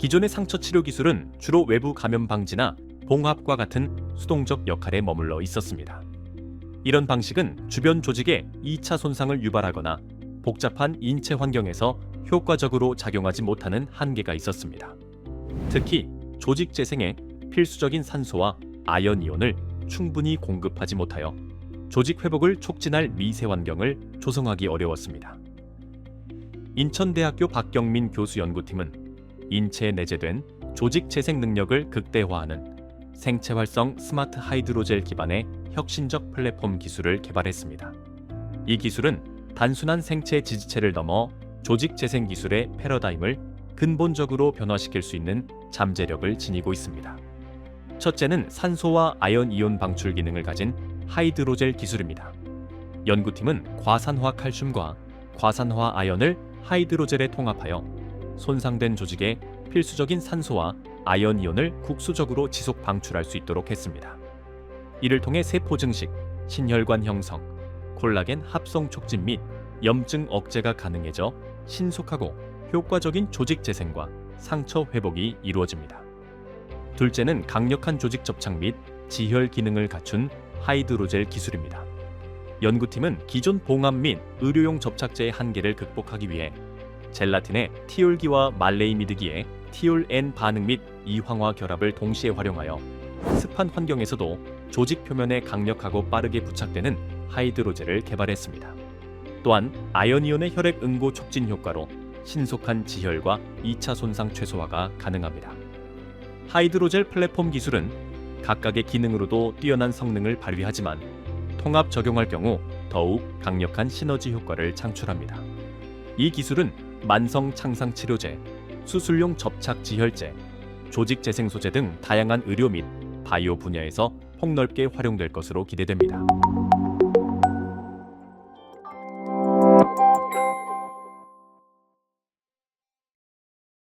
기존의 상처 치료 기술은 주로 외부 감염 방지나 봉합과 같은 수동적 역할에 머물러 있었습니다. 이런 방식은 주변 조직에 2차 손상을 유발하거나 복잡한 인체 환경에서 효과적으로 작용하지 못하는 한계가 있었습니다. 특히 조직 재생에 필수적인 산소와 아연 이온을 충분히 공급하지 못하여 조직 회복을 촉진할 미세 환경을 조성하기 어려웠습니다. 인천대학교 박경민 교수 연구팀은 인체에 내재된 조직 재생 능력을 극대화하는 생체 활성 스마트 하이드로젤 기반의 혁신적 플랫폼 기술을 개발했습니다. 이 기술은 단순한 생체 지지체를 넘어 조직 재생 기술의 패러다임을 근본적으로 변화시킬 수 있는 잠재력을 지니고 있습니다. 첫째는 산소와 아연 이온 방출 기능을 가진 하이드로젤 기술입니다. 연구팀은 과산화 칼슘과 과산화 아연을 하이드로젤에 통합하여 손상된 조직에 필수적인 산소와 아연 이온을 국수적으로 지속 방출할 수 있도록 했습니다. 이를 통해 세포 증식, 신혈관 형성, 콜라겐 합성 촉진 및 염증 억제가 가능해져 신속하고 효과적인 조직 재생과 상처 회복이 이루어집니다. 둘째는 강력한 조직 접착 및 지혈 기능을 갖춘 하이드로젤 기술입니다. 연구팀은 기존 봉합 및 의료용 접착제의 한계를 극복하기 위해 젤라틴의 티올기와 말레이미드기의 티올-N 반응 및 이황화 결합을 동시에 활용하여 습한 환경에서도 조직 표면에 강력하고 빠르게 부착되는 하이드로젤을 개발했습니다. 또한 아연이온의 혈액 응고 촉진 효과로 신속한 지혈과 2차 손상 최소화가 가능합니다. 하이드로젤 플랫폼 기술은 각각의 기능으로도 뛰어난 성능을 발휘하지만 통합 적용할 경우 더욱 강력한 시너지 효과를 창출합니다. 이 기술은 만성 창상 치료제, 수술용 접착 지혈제, 조직 재생 소재 등 다양한 의료 및 바이오 분야에서 폭넓게 활용될 것으로 기대됩니다.